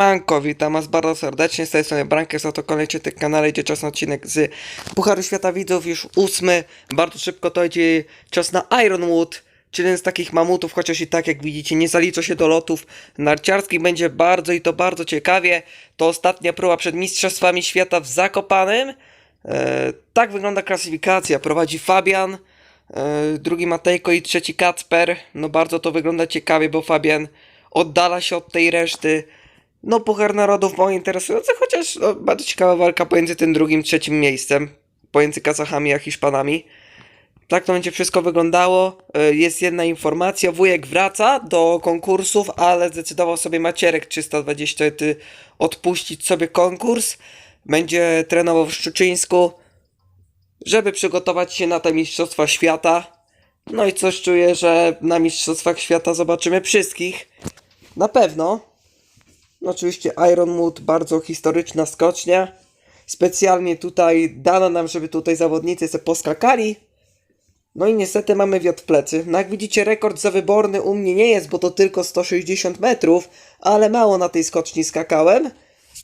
Manko, witam was bardzo serdecznie, z tej strony Brankes, oto kolejny na kanale, idzie czas na odcinek z Pucharu Świata Widzów, już ósmy, bardzo szybko to idzie czas na Ironwood, czyli jeden z takich mamutów, chociaż i tak jak widzicie nie zalicza się do lotów narciarskich, będzie bardzo i to bardzo ciekawie, to ostatnia próba przed Mistrzostwami Świata w Zakopanem, e, tak wygląda klasyfikacja, prowadzi Fabian, e, drugi Matejko i trzeci Kacper, no bardzo to wygląda ciekawie, bo Fabian oddala się od tej reszty, no, Puchar Narodów mało interesujący, chociaż no, bardzo ciekawa walka pomiędzy tym drugim, trzecim miejscem. Pomiędzy Kazachami a Hiszpanami. Tak to będzie wszystko wyglądało. Y, Jest jedna informacja. Wujek wraca do konkursów, ale zdecydował sobie Macierek 320 ty odpuścić sobie konkurs. Będzie trenował w Szczuczyńsku, żeby przygotować się na te Mistrzostwa Świata. No i coś czuję, że na Mistrzostwach Świata zobaczymy wszystkich. Na pewno. No oczywiście Ironwood, bardzo historyczna skocznia. Specjalnie tutaj dano nam, żeby tutaj zawodnicy se poskakali. No i niestety mamy wiatr w plecy. No jak widzicie rekord za wyborny u mnie nie jest, bo to tylko 160 metrów, ale mało na tej skoczni skakałem.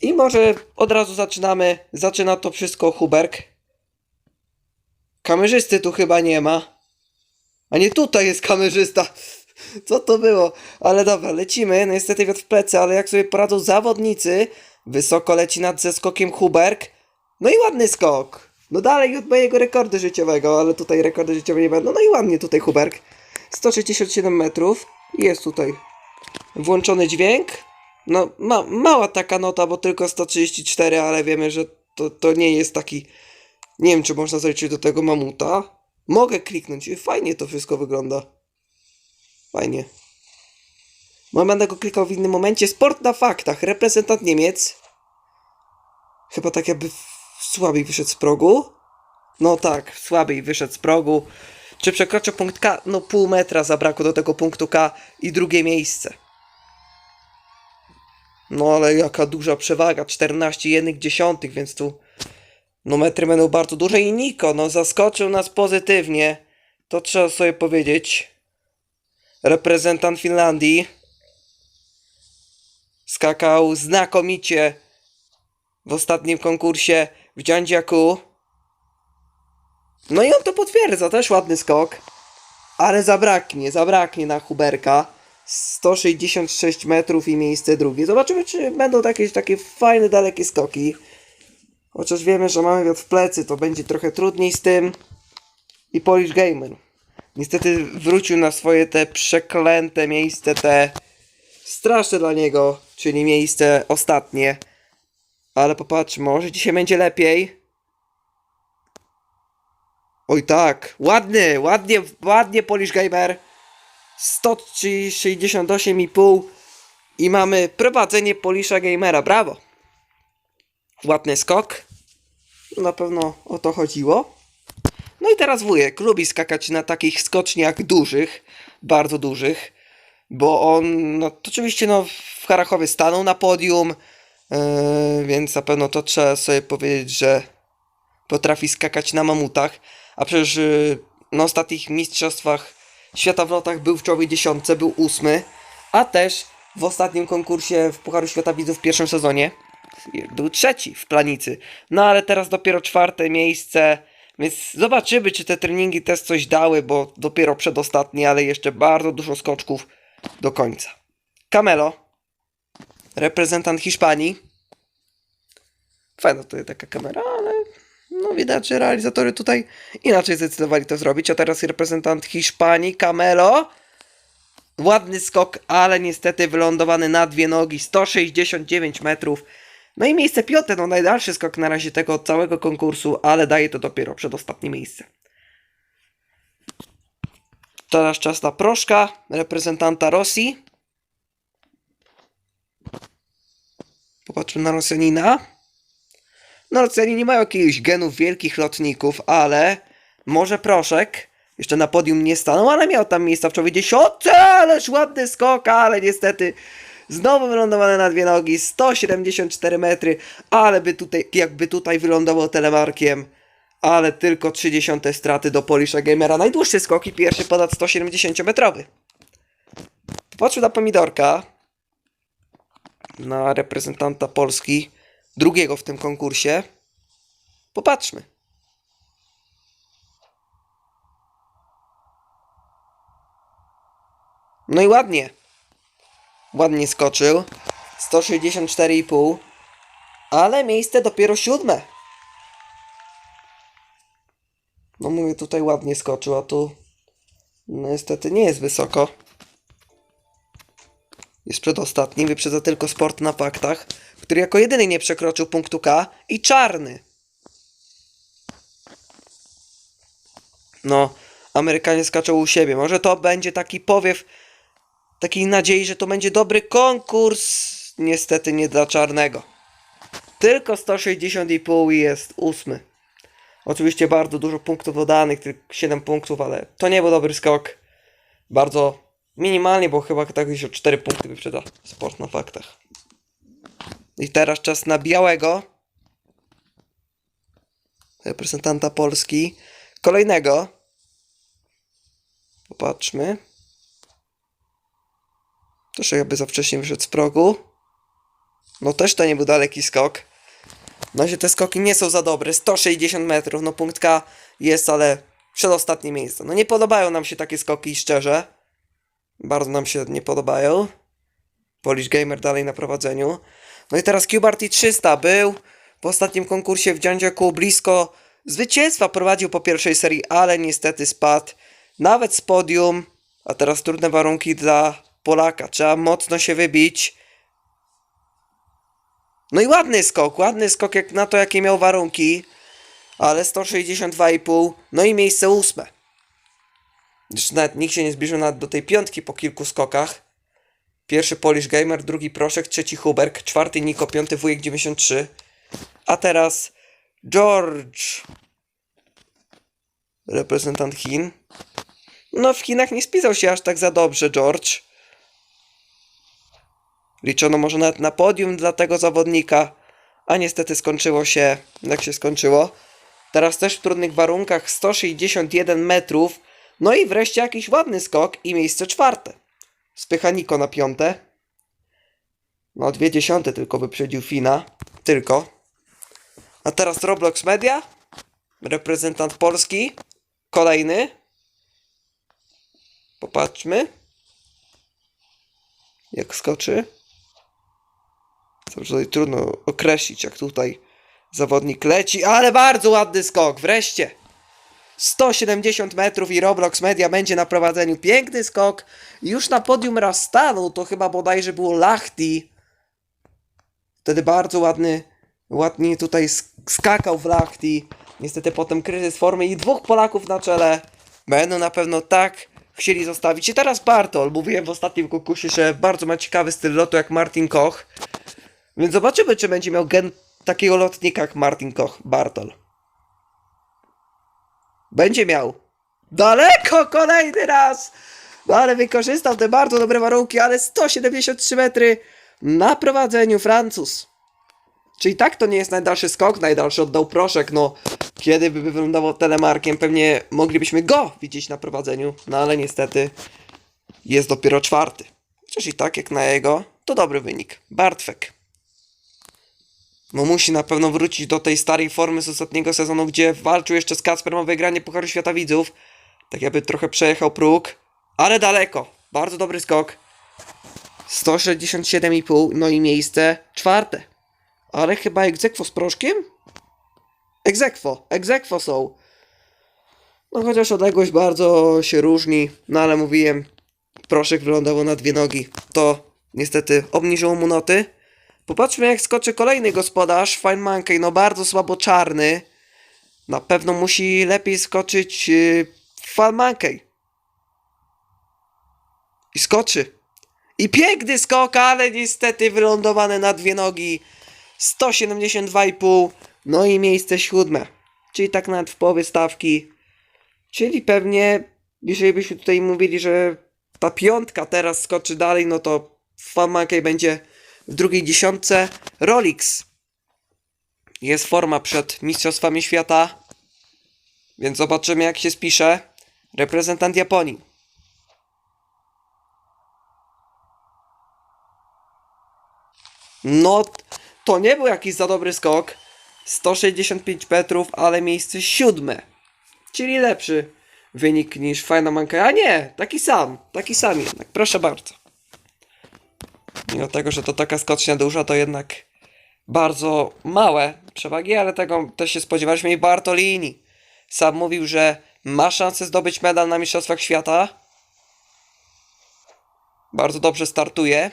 I może od razu zaczynamy. Zaczyna to wszystko Huberk. Kamerzysty tu chyba nie ma. A nie tutaj jest kamerzysta. Co to było? Ale dobra, lecimy. No niestety wiatr w plecy, ale jak sobie poradzą zawodnicy, wysoko leci nad ze skokiem Huberk. No i ładny skok. No dalej od mojego rekordu życiowego, ale tutaj rekordy życiowe nie będą. No i ładnie tutaj Huberk. 167 metrów. Jest tutaj włączony dźwięk. No ma, mała taka nota, bo tylko 134, ale wiemy, że to, to nie jest taki... Nie wiem, czy można zaliczyć do tego mamuta. Mogę kliknąć. Fajnie to wszystko wygląda. Fajnie. No będę go klikał w innym momencie. Sport na faktach. Reprezentant Niemiec. Chyba tak jakby słabiej wyszedł z progu. No tak, słabiej wyszedł z progu. Czy przekroczył punkt K? No pół metra zabrakło do tego punktu K i drugie miejsce. No ale jaka duża przewaga. 14,1, więc tu no metry będą bardzo duże i Niko, no zaskoczył nas pozytywnie. To trzeba sobie powiedzieć reprezentant Finlandii. Skakał znakomicie w ostatnim konkursie w Dziandziaku. No i on to potwierdza, też ładny skok. Ale zabraknie, zabraknie na Huberka. 166 metrów i miejsce drugie. Zobaczymy, czy będą jakieś takie fajne, dalekie skoki. Chociaż wiemy, że mamy wiatr w plecy, to będzie trochę trudniej z tym. I Polish Gamer. Niestety wrócił na swoje te przeklęte miejsce, te straszne dla niego, czyli miejsce ostatnie. Ale popatrzmy, może dzisiaj będzie lepiej. Oj tak, ładny, ładnie, ładnie Polish Gamer. 168,5 i mamy prowadzenie Polisha Gamera, brawo. Ładny skok. Na pewno o to chodziło. No i teraz wujek lubi skakać na takich skoczniach dużych, bardzo dużych, bo on, no to oczywiście no, w Harachowie stanął na podium, yy, więc na pewno to trzeba sobie powiedzieć, że potrafi skakać na mamutach, a przecież yy, na ostatnich mistrzostwach świata w lotach był w czołowej dziesiątce, był ósmy, a też w ostatnim konkursie w Pucharu Świata Widzów w pierwszym sezonie był trzeci w planicy. No ale teraz dopiero czwarte miejsce. Więc zobaczymy, czy te treningi też coś dały, bo dopiero przedostatni, ale jeszcze bardzo dużo skoczków do końca. Camelo, reprezentant Hiszpanii. Fajna jest taka kamera, ale no widać, że realizatorzy tutaj inaczej zdecydowali to zrobić. A teraz reprezentant Hiszpanii, Camelo. Ładny skok, ale niestety wylądowany na dwie nogi, 169 metrów. No i miejsce piąte, no najdalszy skok na razie tego całego konkursu, ale daje to dopiero przedostatnie miejsce. Teraz czas na proszka, reprezentanta Rosji. Popatrzmy na Rosjanina. No Rosjanie nie mają jakichś genów wielkich lotników, ale może proszek. Jeszcze na podium nie stanął, ale miał tam miejsca w czołowej dziesiątce, ależ ładny skok, ale niestety znowu wylądowane na dwie nogi, 174 metry, ale by tutaj, jakby tutaj wylądował telemarkiem, ale tylko 30 straty do Polisha Gamera. Najdłuższy skok i pierwszy ponad 170 metrowy. Popatrzmy na pomidorka. na reprezentanta Polski, drugiego w tym konkursie. Popatrzmy. No i ładnie. Ładnie skoczył. 164,5. Ale miejsce dopiero siódme. No mówię, tutaj ładnie skoczył, a tu no niestety nie jest wysoko. Jest przedostatni, wyprzedza tylko sport na faktach, który jako jedyny nie przekroczył punktu K i czarny. No, Amerykanie skaczą u siebie. Może to będzie taki powiew takiej nadziei, że to będzie dobry konkurs. Niestety nie dla czarnego. Tylko 160,5 i jest ósmy. Oczywiście bardzo dużo punktów dodanych, tylko 7 punktów, ale to nie był dobry skok. Bardzo minimalnie, bo chyba tak już o 4 punkty wyprzedza sport na faktach. I teraz czas na białego. Reprezentanta Polski. Kolejnego. Popatrzmy. Troszkę jakby za wcześnie wyszedł z progu. No też to nie był daleki skok. No się te skoki nie są za dobre. 160 metrów, no punkt K jest, ale przedostatnie miejsce. No nie podobają nam się takie skoki, szczerze. Bardzo nam się nie podobają. Polish Gamer dalej na prowadzeniu. No i teraz QBRT 300 był w ostatnim konkursie w Dziandziaku blisko zwycięstwa. Prowadził po pierwszej serii, ale niestety spadł. Nawet z podium. A teraz trudne warunki dla Polaka. Trzeba mocno się wybić. No i ładny skok, ładny skok jak na to, jakie miał warunki. Ale 162,5. No i miejsce ósme. Zresztą nawet nikt się nie zbliżył nawet do tej piątki po kilku skokach. Pierwszy Polish Gamer, drugi Proszek, trzeci Huberk, czwarty Niko, piąty Wujek 93. A teraz George. Reprezentant Chin. No w Chinach nie spisał się aż tak za dobrze George. Liczono może nawet na podium dla tego zawodnika, a niestety skończyło się jak się skończyło. Teraz też w trudnych warunkach 161 metrów. No i wreszcie jakiś ładny skok i miejsce czwarte. Spycha Niko na piąte. No dwie dziesiąte tylko wyprzedził Fina. Tylko. A teraz Roblox Media. Reprezentant Polski. Kolejny. Popatrzmy. Jak skoczy. Tutaj trudno określić, jak tutaj zawodnik leci, ale bardzo ładny skok, wreszcie. 170 metrów i Roblox Media będzie na prowadzeniu. Piękny skok. Już na podium raz stanął, to chyba bodajże było Lachti. Wtedy bardzo ładny, ładnie tutaj sk- skakał w Lachti. Niestety potem kryzys formy i dwóch Polaków na czele będą na pewno tak chcieli zostawić. I teraz Bartol. Mówiłem w ostatnim konkursie, że bardzo ma ciekawy styl lotu jak Martin Koch. Więc zobaczymy, czy będzie miał gen takiego lotnika jak Martin Koch, Bartol. Będzie miał. Daleko kolejny raz! No ale wykorzystał te bardzo dobre warunki, ale 173 metry na prowadzeniu Francuz. Czyli tak to nie jest najdalszy skok, najdalszy oddał proszek, no kiedy by wylądował telemarkiem, pewnie moglibyśmy go widzieć na prowadzeniu, no ale niestety jest dopiero czwarty. Chociaż i tak jak na jego, to dobry wynik. Bartwek. No musi na pewno wrócić do tej starej formy z ostatniego sezonu, gdzie walczył jeszcze z Kacperem o wygranie Pucharu Świata Widzów. Tak jakby trochę przejechał próg, ale daleko. Bardzo dobry skok. 167,5, no i miejsce czwarte. Ale chyba egzekwo z proszkiem? Egzekwo, egzekwo są. No chociaż odległość bardzo się różni, no ale mówiłem, proszek wylądował na dwie nogi. To niestety obniżyło mu noty. Popatrzmy jak skoczy kolejny gospodarz, Fine Monkey, no bardzo słabo czarny. Na pewno musi lepiej skoczyć yy, Fine Monkey. I skoczy. I piękny skok, ale niestety wylądowany na dwie nogi. 172,5. No i miejsce siódme. Czyli tak nawet w połowie stawki. Czyli pewnie, jeżeli byśmy tutaj mówili, że ta piątka teraz skoczy dalej, no to Fan Monkey będzie w drugiej dziesiątce. Rolix. Jest forma przed Mistrzostwami Świata. Więc zobaczymy jak się spisze. Reprezentant Japonii. No, to nie był jakiś za dobry skok. 165 metrów, ale miejsce siódme. Czyli lepszy wynik niż Fajna Manka. A nie, taki sam, taki sam jednak. Proszę bardzo. Mimo tego, że to taka skocznia duża, to jednak bardzo małe przewagi, ale tego też się spodziewaliśmy i Bartolini. Sam mówił, że ma szansę zdobyć medal na Mistrzostwach Świata. Bardzo dobrze startuje.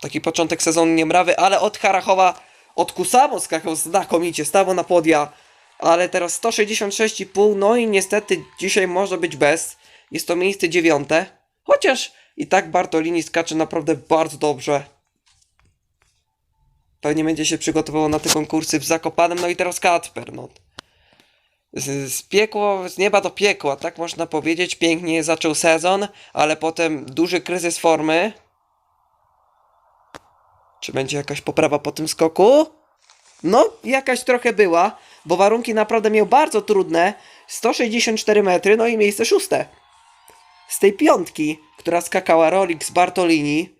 Taki początek sezonu niemrawy, ale od Harachowa, od Kusamo skakał znakomicie, stało na podia. Ale teraz 166,5, no i niestety dzisiaj może być bez. Jest to miejsce dziewiąte. Chociaż i tak Bartolini skacze naprawdę bardzo dobrze. Pewnie będzie się przygotowywał na te konkursy w Zakopanem, no i teraz Kacper, no. Z, z piekło, z nieba do piekła, tak można powiedzieć. Pięknie zaczął sezon, ale potem duży kryzys formy. Czy będzie jakaś poprawa po tym skoku? No, jakaś trochę była, bo warunki naprawdę miał bardzo trudne. 164 metry, no i miejsce szóste. Z tej piątki, która skakała Rolix Bartolini,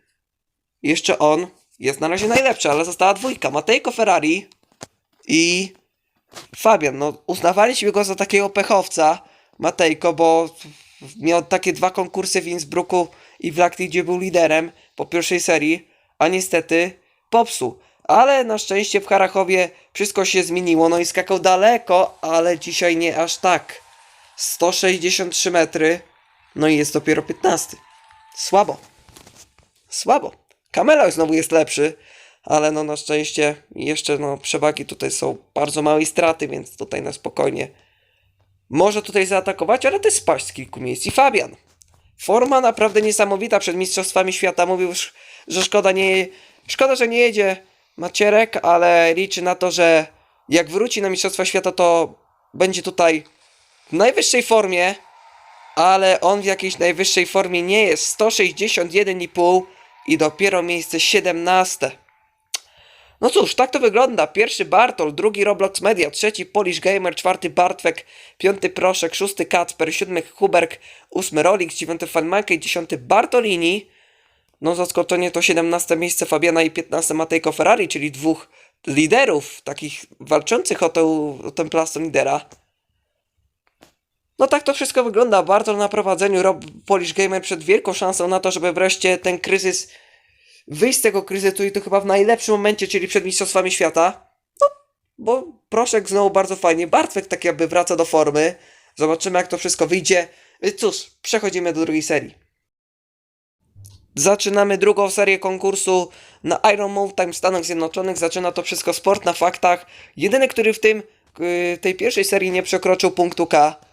jeszcze on jest na razie najlepszy, ale została dwójka. Matejko Ferrari i Fabian. No, uznawaliśmy go za takiego pechowca, Matejko, bo miał takie dwa konkursy w Innsbrucku i w Lacti, gdzie był liderem po pierwszej serii, a niestety popsuł. Ale na szczęście w Harachowie wszystko się zmieniło, no i skakał daleko, ale dzisiaj nie aż tak. 163 metry, no i jest dopiero 15. Słabo. Słabo. Kamelo znowu jest lepszy, ale no na szczęście jeszcze no przewagi tutaj są bardzo małe straty, więc tutaj na spokojnie może tutaj zaatakować, ale też spaść z kilku miejsc. I Fabian. Forma naprawdę niesamowita przed Mistrzostwami Świata. Mówił, już, że szkoda, nie, szkoda, że nie jedzie Macierek, ale liczy na to, że jak wróci na Mistrzostwa Świata, to będzie tutaj w najwyższej formie, ale on w jakiejś najwyższej formie nie jest. 161,5 i dopiero miejsce 17. No cóż, tak to wygląda. Pierwszy Bartol, drugi Roblox Media, trzeci Polish Gamer, czwarty Bartwek, piąty Proszek, szósty Kacper, siódmy Huberk, ósmy Rolix, dziewiąty Fanmaker, dziesiąty Bartolini. No zaskoczenie to 17 miejsce Fabiana i 15 Matejko Ferrari, czyli dwóch liderów, takich walczących o, tę, o ten plaston lidera. No tak to wszystko wygląda. Bartol na prowadzeniu, Rob Polish Gamer przed wielką szansą na to, żeby wreszcie ten kryzys wyjść z tego kryzysu i to chyba w najlepszym momencie, czyli przed Mistrzostwami Świata. No, bo Proszek znowu bardzo fajnie. Bartwek tak jakby wraca do formy. Zobaczymy jak to wszystko wyjdzie. Cóż, przechodzimy do drugiej serii. Zaczynamy drugą serię konkursu na Iron Mountain w Stanach Zjednoczonych. Zaczyna to wszystko sport na faktach. Jedyny, który w tym yy, tej pierwszej serii nie przekroczył punktu K.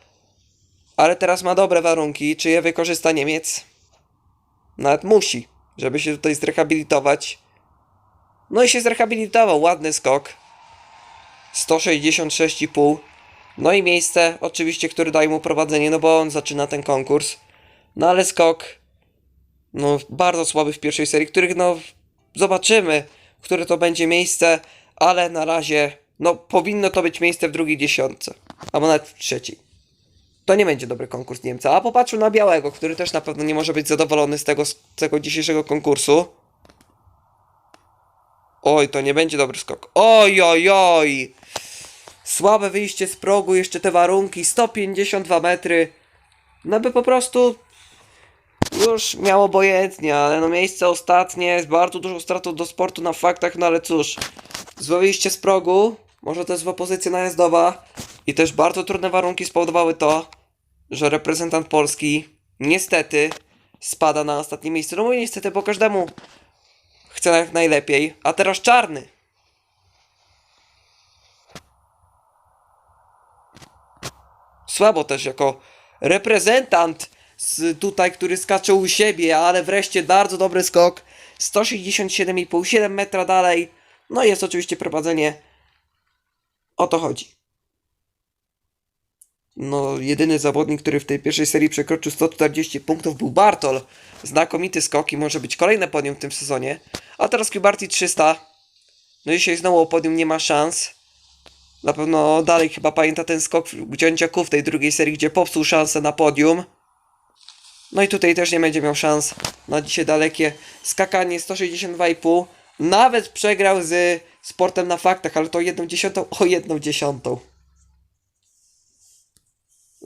Ale teraz ma dobre warunki. Czy je wykorzysta Niemiec? Nawet musi, żeby się tutaj zrehabilitować. No i się zrehabilitował. Ładny skok. 166,5. No i miejsce, oczywiście, który daje mu prowadzenie, no bo on zaczyna ten konkurs. No ale skok, no bardzo słaby w pierwszej serii, których no zobaczymy, które to będzie miejsce, ale na razie, no powinno to być miejsce w drugiej dziesiątce, albo nawet w trzeciej. To nie będzie dobry konkurs Niemca, a popatrzył na Białego, który też na pewno nie może być zadowolony z tego, z tego dzisiejszego konkursu. Oj, to nie będzie dobry skok. Oj, oj, oj! Słabe wyjście z progu, jeszcze te warunki, 152 metry. No by po prostu już miał obojętnie, ale no miejsce ostatnie, z bardzo dużą stratą do sportu na faktach, no ale cóż. Złe wyjście z progu, może też zła pozycja najazdowa i też bardzo trudne warunki spowodowały to, że reprezentant Polski niestety spada na ostatnie miejsce. No mówię niestety, bo każdemu chce jak najlepiej, a teraz czarny. Słabo też jako reprezentant z tutaj, który skacze u siebie, ale wreszcie bardzo dobry skok. 167,5, 7 metra dalej. No i jest oczywiście prowadzenie. O to chodzi. No, jedyny zawodnik, który w tej pierwszej serii przekroczył 140 punktów był Bartol. Znakomity skok i może być kolejne podium w tym sezonie. A teraz Kubarti 300. No dzisiaj znowu o podium nie ma szans. Na pewno dalej chyba pamięta ten skok Dzięciaku w tej drugiej serii, gdzie popsuł szansę na podium. No i tutaj też nie będzie miał szans na dzisiaj dalekie skakanie 162,5, Nawet przegrał z sportem na faktach, ale to jedną dziesiątą o jedną dziesiątą.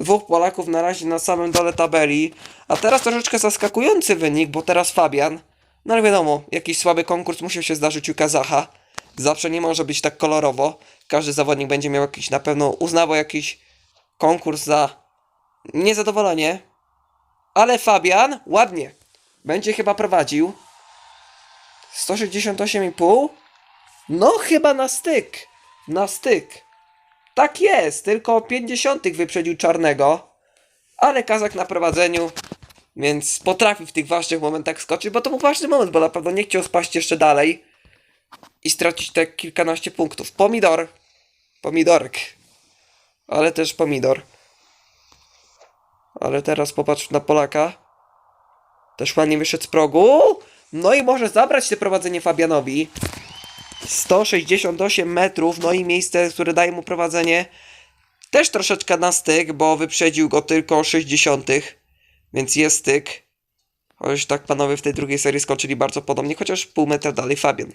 Dwóch Polaków na razie na samym dole tabeli. A teraz troszeczkę zaskakujący wynik, bo teraz Fabian. No ale wiadomo, jakiś słaby konkurs musiał się zdarzyć u Kazacha. Zawsze nie może być tak kolorowo. Każdy zawodnik będzie miał jakiś, na pewno uznawał jakiś konkurs za niezadowolenie. Ale Fabian ładnie. Będzie chyba prowadził. 168,5? No chyba na styk. Na styk. Tak jest, tylko 50 wyprzedził czarnego. Ale Kazak na prowadzeniu, więc potrafi w tych ważnych momentach skoczyć, bo to był ważny moment, bo na pewno nie chciał spaść jeszcze dalej i stracić te kilkanaście punktów. Pomidor. Pomidorek. Ale też pomidor. Ale teraz popatrz na Polaka. Też ładnie wyszedł z progu. No i może zabrać te prowadzenie Fabianowi. 168 metrów, no i miejsce, które daje mu prowadzenie. Też troszeczkę na styk, bo wyprzedził go tylko o 60. Więc jest styk. Chociaż tak panowie w tej drugiej serii skoczyli bardzo podobnie, chociaż pół metra dalej Fabian.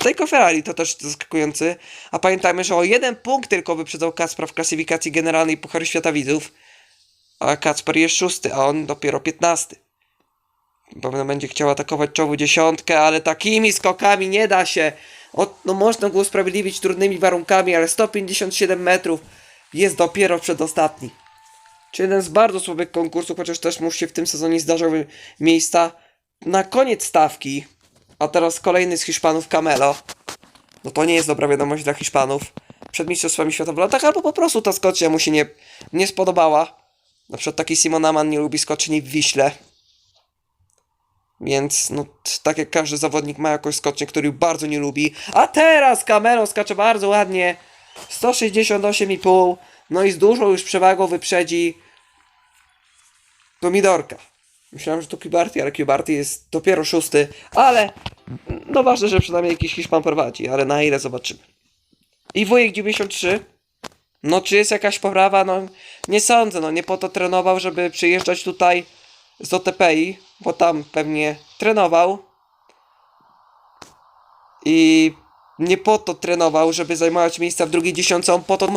Tylko Ferrari to też zaskakujący. A pamiętajmy, że o jeden punkt tylko wyprzedzał Kacpra w klasyfikacji generalnej Pucharu Świata Widzów. A Kacper jest szósty, a on dopiero 15. Pewno będzie chciał atakować czołu dziesiątkę, ale takimi skokami nie da się. O, no można go usprawiedliwić trudnymi warunkami, ale 157 metrów jest dopiero przedostatni. Czy jeden z bardzo słabych konkursów, chociaż też mu się w tym sezonie zdarzały miejsca na koniec stawki. A teraz kolejny z Hiszpanów Camelo. No to nie jest dobra wiadomość dla Hiszpanów. Przed Mistrzostwami Świata w latach, albo po prostu ta skocznia mu się nie, nie spodobała. Na przykład taki Simon Aman nie lubi skoczni w Wiśle. Więc, no, tak jak każdy zawodnik ma jakąś skocznię, który bardzo nie lubi. A teraz Camelo skacze bardzo ładnie. 168,5. No i z dużą już przewagą wyprzedzi Pomidorka. Myślałem, że to Kibarty, ale Kibarty jest dopiero szósty. Ale, no ważne, że przynajmniej jakiś Hiszpan prowadzi, ale na ile zobaczymy. I wujek 93. No, czy jest jakaś poprawa? No, nie sądzę. No, nie po to trenował, żeby przyjeżdżać tutaj z OTPI, bo tam pewnie trenował. I nie po to trenował, żeby zajmować miejsca w drugiej dziesiątce, on po to,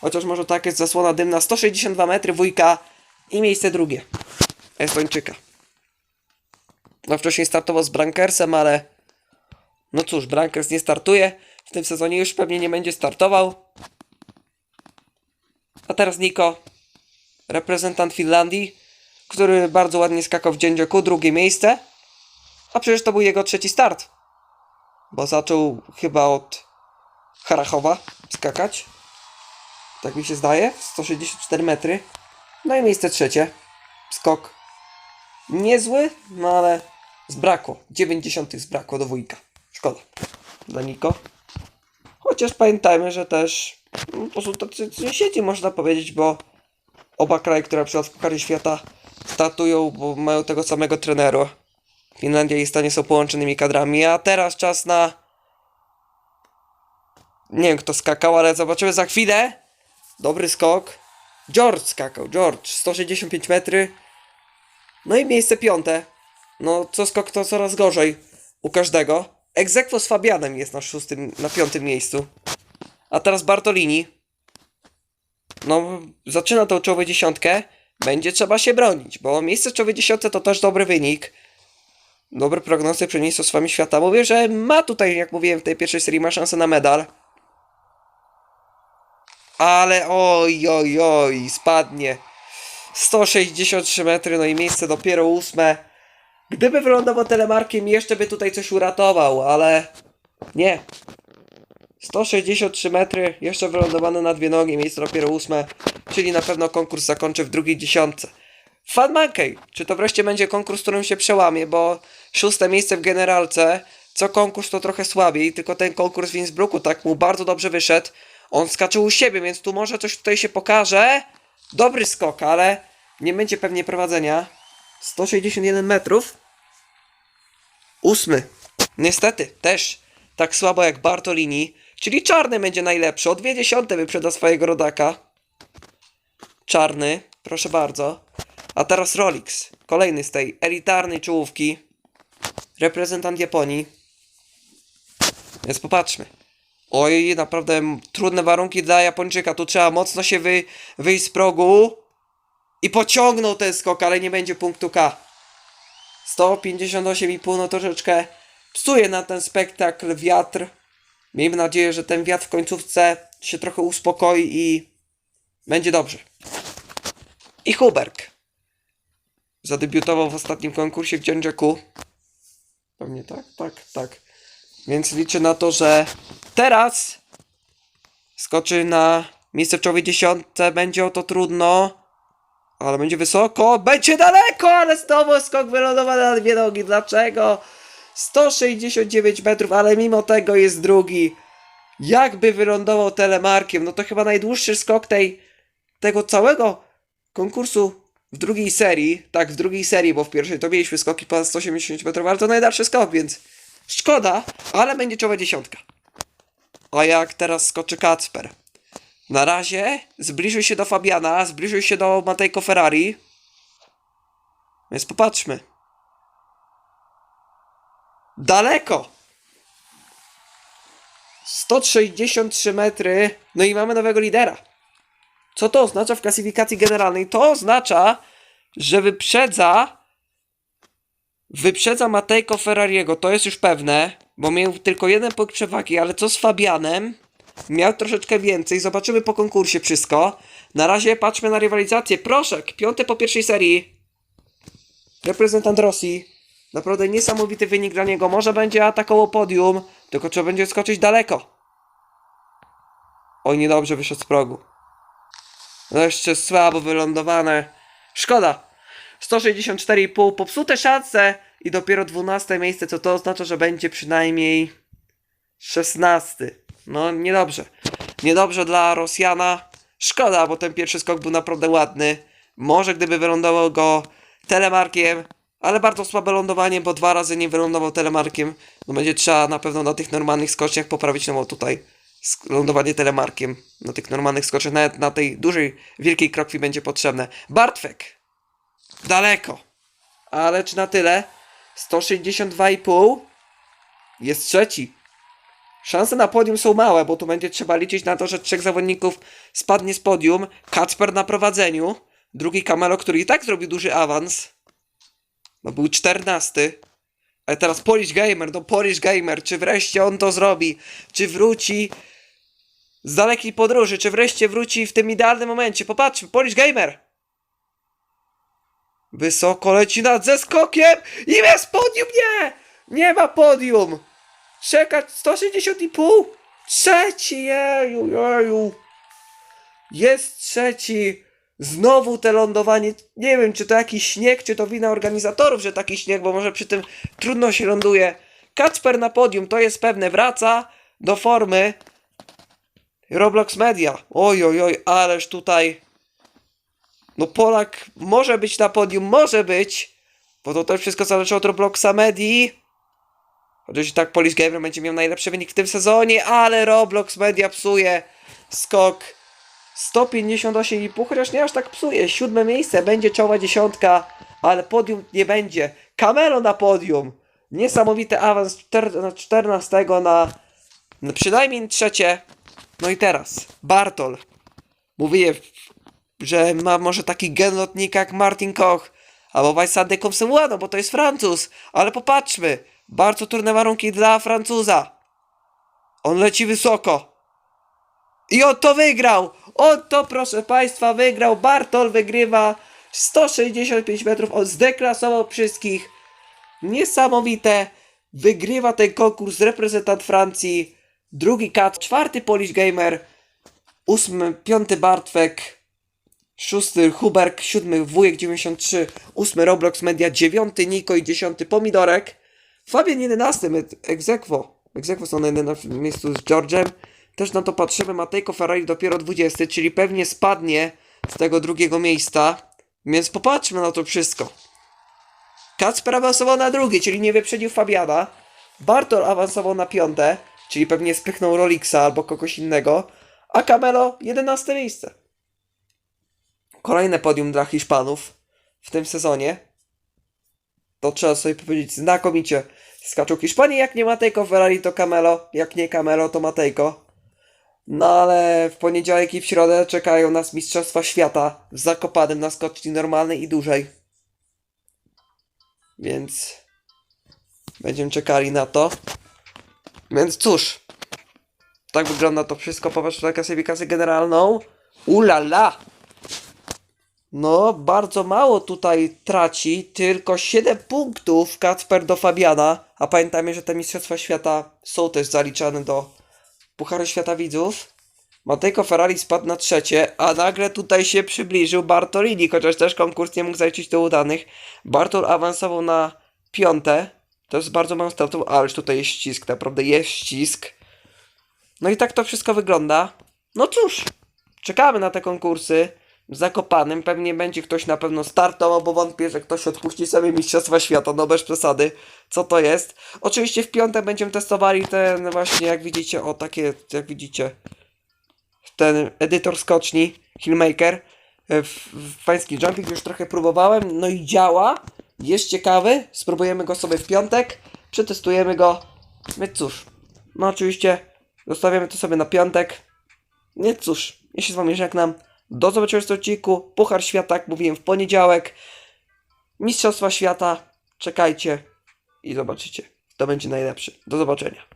chociaż może tak jest zasłona dymna, 162 metry wujka i miejsce drugie. Estończyka. No wcześniej startował z Brankersem, ale no cóż, Brankers nie startuje. W tym sezonie już pewnie nie będzie startował. A teraz Niko, reprezentant Finlandii, który bardzo ładnie skakał w Dziędzioku, drugie miejsce. A przecież to był jego trzeci start. Bo zaczął chyba od Harachowa skakać. Tak mi się zdaje. 164 metry. No i miejsce trzecie. Skok niezły, no ale zbrakło. 90 zbrakło do wujka. Szkoda. Dla Niko. Chociaż pamiętajmy, że też po prostu tacy sąsiedzi można powiedzieć, bo oba kraje, które na przykład w Pucharze Świata startują, bo mają tego samego trenera. Finlandia i Stany są połączonymi kadrami, a teraz czas na... Nie wiem kto skakał, ale zobaczymy za chwilę. Dobry skok. George skakał, George. 165 metry. No i miejsce piąte. No co skok to coraz gorzej u każdego. Egzekwo z Fabianem jest na szóstym, na piątym miejscu. A teraz Bartolini. No, zaczyna tą czołową dziesiątkę. Będzie trzeba się bronić, bo miejsce w czołowej dziesiątce to też dobry wynik. Dobre prognozy przed Mistrzostwami Świata. Mówię, że ma tutaj, jak mówiłem w tej pierwszej serii, ma szansę na medal. Ale oj, oj, oj, spadnie. 163 metry, no i miejsce dopiero ósme. Gdyby wylądował telemarkiem, jeszcze by tutaj coś uratował, ale nie. 163 metry, jeszcze wylądowane na dwie nogi, miejsce dopiero ósme, czyli na pewno konkurs zakończy w drugiej dziesiątce. Fan Monkey, czy to wreszcie będzie konkurs, którym się przełamie, bo szóste miejsce w generalce, co konkurs to trochę słabiej, tylko ten konkurs w Innsbrucku tak mu bardzo dobrze wyszedł. On skaczył u siebie, więc tu może coś tutaj się pokaże. Dobry skok, ale nie będzie pewnie prowadzenia. 161 metrów. Ósmy. Niestety, też tak słabo jak Bartolini, czyli czarny będzie najlepszy. O dwie dziesiąte wyprzeda swojego rodaka. Czarny, proszę bardzo. A teraz Rolix, kolejny z tej elitarnej czołówki. Reprezentant Japonii. Więc popatrzmy. Oj, naprawdę trudne warunki dla Japończyka. Tu trzeba mocno się wy, wyjść z progu. I pociągnął ten skok, ale nie będzie punktu K. 158,5 no troszeczkę psuje na ten spektakl wiatr. Miejmy nadzieję, że ten wiatr w końcówce się trochę uspokoi i będzie dobrze. I Huberk. Zadebiutował w ostatnim konkursie w Jeonjaku. Pewnie tak, tak, tak. Więc liczę na to, że teraz skoczy na miejsce w czołowej dziesiątce. Będzie o to trudno. Ale będzie wysoko, będzie daleko, ale znowu skok wylądowany na dwie nogi. Dlaczego? 169 metrów, ale mimo tego jest drugi. Jakby wylądował telemarkiem, no to chyba najdłuższy skok tej, tego całego konkursu w drugiej serii. Tak, w drugiej serii, bo w pierwszej to mieliśmy skoki ponad 180 metrów, ale to najdalszy skok, więc szkoda, ale będzie czołowa dziesiątka. A jak teraz skoczy Kacper? Na razie zbliżył się do Fabiana, zbliżył się do Matejko Ferrari. Więc popatrzmy. Daleko! 163 metry. No i mamy nowego lidera. Co to oznacza w klasyfikacji generalnej? To oznacza, że wyprzedza wyprzedza Matejko Ferrariego, to jest już pewne, bo miał tylko jeden punkt przewagi, ale co z Fabianem? Miał troszeczkę więcej, zobaczymy po konkursie wszystko. Na razie patrzmy na rywalizację. Proszek, piąty po pierwszej serii. Reprezentant Rosji. Naprawdę niesamowity wynik dla niego. Może będzie atakował podium, tylko trzeba będzie skoczyć daleko. Oj, niedobrze wyszedł z progu. No jeszcze słabo wylądowane. Szkoda. 164,5 popsute szanse i dopiero 12 miejsce, co to oznacza, że będzie przynajmniej 16. No niedobrze. Niedobrze dla Rosjana. Szkoda, bo ten pierwszy skok był naprawdę ładny. Może gdyby wylądował go telemarkiem, ale bardzo słabe lądowanie, bo dwa razy nie wylądował telemarkiem. No będzie trzeba na pewno na tych normalnych skoczniach poprawić, no bo tutaj lądowanie telemarkiem na tych normalnych skoczniach, nawet na tej dużej, wielkiej krokwi będzie potrzebne. Bartwek. Daleko. Ale czy na tyle? 162,5 jest trzeci. Szanse na podium są małe, bo tu będzie trzeba liczyć na to, że trzech zawodników spadnie z podium. Kacper na prowadzeniu. Drugi Kamelo, który i tak zrobił duży awans. No był 14. Ale teraz Polish Gamer, no Polish Gamer, czy wreszcie on to zrobi? Czy wróci z dalekiej podróży? Czy wreszcie wróci w tym idealnym momencie? Popatrzmy, Polish Gamer! Wysoko leci nad ze skokiem i jest podium! Nie! Nie ma podium! Czekać 160,5! Trzeci! Jeju, jeju! Jest trzeci! Znowu te lądowanie. Nie wiem, czy to jakiś śnieg, czy to wina organizatorów, że taki śnieg, bo może przy tym trudno się ląduje. Kacper na podium, to jest pewne. Wraca do formy. Roblox Media. Oj, oj, oj, ależ tutaj. No Polak może być na podium, może być. Bo to też wszystko zależy od Robloxa Medii. Chociaż i tak Polish Gamer będzie miał najlepszy wynik w tym sezonie, ale Roblox Media psuje skok 158,5, chociaż nie aż tak psuje. Siódme miejsce, będzie czołowa dziesiątka, ale podium nie będzie. Camelo na podium. Niesamowity awans czter- na 14 na, na przynajmniej trzecie. No i teraz Bartol. Mówię, że ma może taki gen lotnika jak Martin Koch albo Weissade Komsełano, bo to jest Francuz. Ale popatrzmy, bardzo trudne warunki dla Francuza. On leci wysoko. I on to wygrał! On to, proszę Państwa, wygrał. Bartol wygrywa 165 metrów. On zdeklasował wszystkich. Niesamowite. Wygrywa ten konkurs reprezentant Francji. Drugi kat, czwarty Polish Gamer. Ósmy, piąty Bartwek. Szósty Huberk, siódmy Wujek 93, ósmy Roblox Media, dziewiąty Niko i dziesiąty Pomidorek. Fabian 11, egzekwo. Egzekwo są na 11 miejscu z George'em. Też na to patrzymy, Matejko Ferrari dopiero 20, czyli pewnie spadnie z tego drugiego miejsca. Więc popatrzmy na to wszystko. Kacper awansował na drugie, czyli nie wyprzedził Fabiana. Bartol awansował na piąte, czyli pewnie spychnął Rolixa albo kogoś innego. A Camelo 11 miejsce. Kolejne podium dla Hiszpanów w tym sezonie. To trzeba sobie powiedzieć znakomicie. skaczą Hiszpanii. Jak nie Matejko, Ferrari to Camelo. Jak nie Camelo, to Matejko. No ale w poniedziałek i w środę czekają nas Mistrzostwa Świata w Zakopanem na skoczni normalnej i dużej. Więc będziemy czekali na to. Więc cóż, tak wygląda to wszystko. Popatrz na klasyfikację generalną. Ulala! No, bardzo mało tutaj traci, tylko 7 punktów Kacper do Fabiana. A pamiętajmy, że te Mistrzostwa Świata są też zaliczane do Pucharu Świata Widzów. Matejko Ferrari spadł na trzecie, a nagle tutaj się przybliżył Bartolini, chociaż też konkurs nie mógł zaliczyć do udanych. Bartol awansował na piąte. To jest bardzo małą stratą, ależ tutaj jest ścisk, naprawdę jest ścisk. No i tak to wszystko wygląda. No cóż, czekamy na te konkursy. Zakopanym pewnie będzie ktoś na pewno startował, bo wątpię, że ktoś odpuści sobie Mistrzostwa Świata, no bez przesady. Co to jest? Oczywiście w piątek będziemy testowali ten właśnie, jak widzicie, o takie, jak widzicie, ten edytor skoczni, Hillmaker. e, W, w pański jumping już trochę próbowałem, no i działa. Jest ciekawy, spróbujemy go sobie w piątek, przetestujemy go. Więc cóż, no oczywiście zostawiamy to sobie na piątek. Nie cóż, ja się z wami żegnam. Do zobaczenia w odcinku. Puchar Świata, jak mówiłem, w poniedziałek. Mistrzostwa Świata. Czekajcie i zobaczycie. To będzie najlepszy. Do zobaczenia.